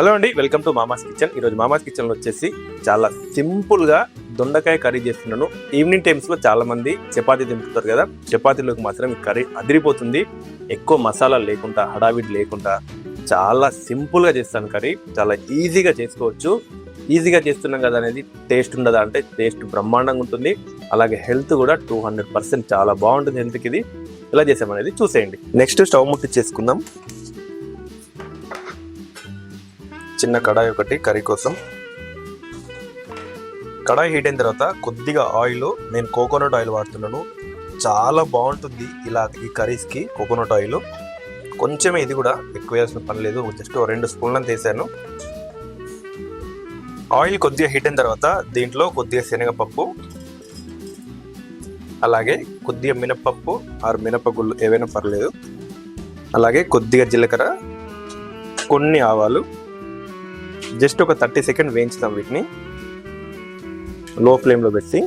Hello అండి welcome to మామాస్ kitchen. ఈరోజు మామాస్ కిచెన్లో వచ్చేసి చాలా సింపుల్గా దొండకాయ కర్రీ చేస్తున్నాను. ఈవినింగ్ టైమ్స్లో చాలామంది చపాతీ తింపుతారు కదా చపాతీలోకి మాత్రం ఈ కర్రీ అదిరిపోతుంది. ఎక్కువ మసాలా లేకుండా హడావిడి లేకుండా చాలా సింపుల్గా చేస్తాను కర్రీ. చాలా ఈజీగా చేసుకోవచ్చు. ఈజీగా చేస్తున్నాం కదా అనేది టేస్ట్ ఉండదా అంటే టేస్ట్ బ్రహ్మాండంగా ఉంటుంది. అలాగే హెల్త్ కూడా టూ హండ్రెడ్ పర్సెంట్ చాలా బాగుంటుంది హెల్త్కి ఇది. ఎలా చేసామనేది చూసేయండి. నెక్స్ట్ స్టవ్ ముట్టి చేసుకుందాం. చిన్న కడాయి ఒకటి కర్రీ కోసం. కడాయి హీట్ అయిన తర్వాత కొద్దిగా ఆయిల్ నేను కోకోనట్ ఆయిల్ వాడుతున్నాను. చాలా బాగుంటుంది ఇలా ఈ కర్రీస్కి కోకోనట్ ఆయిల్ కొంచెం ఇది కూడా ఎక్కువ వేయాల్సిన పని లేదు. జస్ట్ ఓ రెండు స్పూన్లను తీసాను. ఆయిల్ కొద్దిగా హీట్ అయిన తర్వాత దీంట్లో కొద్దిగా శనగపప్పు అలాగే కొద్దిగా మినపప్పు ఆరు మినపగుళ్ళు ఏవైనా పర్లేదు. అలాగే కొద్దిగా జీలకర్ర కొన్ని ఆవాలు జస్ట్ ఒక థర్టీ సెకండ్ వేయించుతాం వీటిని. లో ఫ్లేమ్లో పెట్టి.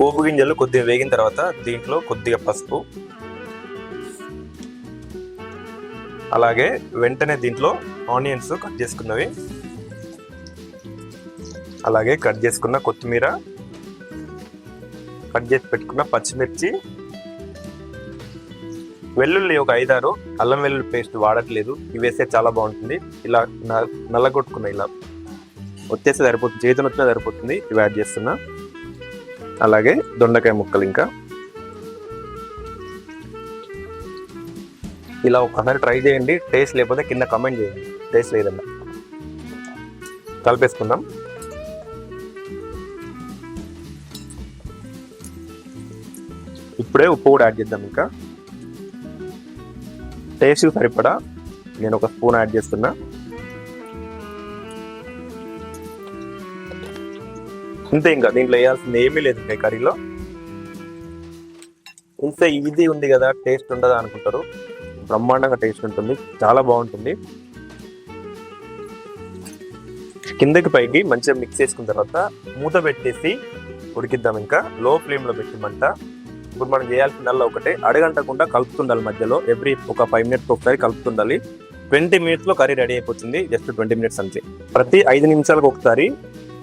పోపు గింజలు కొద్దిగా వేగిన తర్వాత దీంట్లో కొద్దిగా పసుపు. అలాగే వెంటనే దీంట్లో ఆనియన్స్ కట్ చేసుకున్నవి. అలాగే కట్ చేసుకున్న కొత్తిమీర. కట్ చేసి పెట్టుకున్న పచ్చిమిర్చి. వెల్లుల్లి ఒక ఐదారు అల్లం వెల్లుల్లి పేస్ట్ వాడట్లేదు. ఇవి వేస్తే చాలా బాగుంటుంది. ఇలా నల్లగొట్టుకున్న ఇలా వచ్చేస్తే సరిపోతుంది. చేతిని వచ్చినా సరిపోతుంది. ఇవి యాడ్ చేస్తున్నా. అలాగే దొండకాయ ముక్కలు ఇంకా. ఇలా ఒకసారి ట్రై చేయండి. టేస్ట్ లేకపోతే కింద కమెంట్ చేయండి. టేస్ట్ లేదన్నా. కలిపేసుకుందాం. ఇప్పుడే ఉప్పు కూడా యాడ్ చేద్దాం ఇంకా. టేస్ట్ సరిపడా. నేను ఒక స్పూన్ యాడ్ చేస్తున్నా. అంతే ఇంకా దీంట్లో వేయాల్సింది ఏమీ లేదు ఇంకా కర్రీలో. ఇంత ఇది ఉంది కదా టేస్ట్ ఉండదా అనుకుంటారు. బ్రహ్మాండంగా టేస్ట్ ఉంటుంది చాలా బాగుంటుంది. కిందకి పైకి మంచిగా మిక్స్ చేసుకున్న తర్వాత మూత పెట్టేసి ఉడికిద్దాం ఇంకా. లో ఫ్లేమ్లో పెట్టిమంట ఇప్పుడు మనం చేయాల్సిందల్లా ఒకటే అడగంటకుండా కలుపుతుండాలి మధ్యలో. ఎవ్రీ ఒక ఫైవ్ మినిట్స్ ఒకసారి కలుపుతుండాలి. ట్వంటీ మినిట్స్లో కర్రీ రెడీ అయిపోతుంది జస్ట్ ట్వంటీ మినిట్స్ అంతే. ప్రతి ఐదు నిమిషాలకు ఒకసారి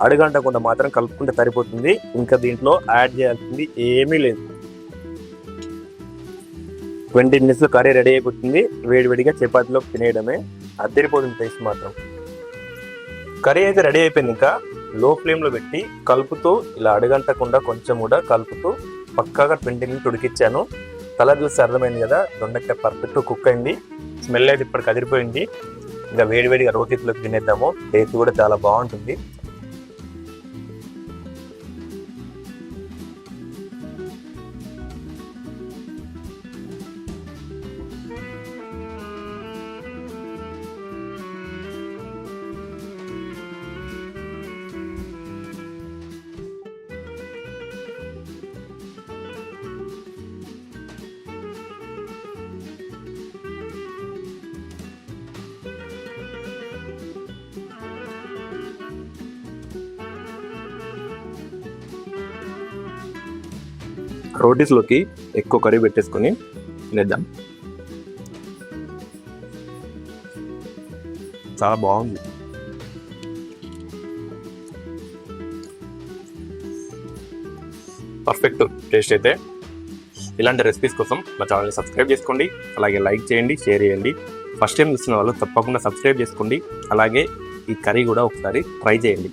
అడగంటకుండా మాత్రం కలుపుకుంటే సరిపోతుంది. ఇంకా దీంట్లో యాడ్ చేయాల్సింది ఏమీ లేదు. ట్వంటీ మినిట్స్లో కర్రీ రెడీ అయిపోతుంది. వేడివేడిగా చపాతీలో తినేయడమే. అద్దరిపోతుంది టేస్ట్ మాత్రం. కర్రీ అయితే రెడీ అయిపోయింది ఇంకా. లో ఫ్లేమ్లో పెట్టి కలుపుతూ ఇలా అడగంటకుండా కొంచెం కూడా కలుపుతూ పక్కాగా ట్వంటీ మినిట్స్ ఉడికిచ్చాను కలర్ చూస్తే అర్థమైంది కదా దొండకాయ పర్ఫెక్ట్ కుక్ అయింది. స్మెల్ అయితే ఇప్పటికి అదిరిపోయింది. ఇంకా వేడివేడిగా రోటీలోకి తినేద్దాము. టేస్ట్ కూడా చాలా బాగుంటుంది. రోటీస్లోకి ఎక్కువ కర్రీ పెట్టేసుకొని తినేద్దాం. చాలా బాగుంది. పర్ఫెక్ట్ టేస్ట్ అయితే. ఇలాంటి రెసిపీస్ కోసం మా ఛానల్ని సబ్స్క్రైబ్ చేసుకోండి. అలాగే లైక్ చేయండి షేర్ చేయండి. ఫస్ట్ టైం చూస్తున్న వాళ్ళు తప్పకుండా సబ్స్క్రైబ్ చేసుకోండి. అలాగే ఈ కర్రీ కూడా ఒకసారి ట్రై చేయండి.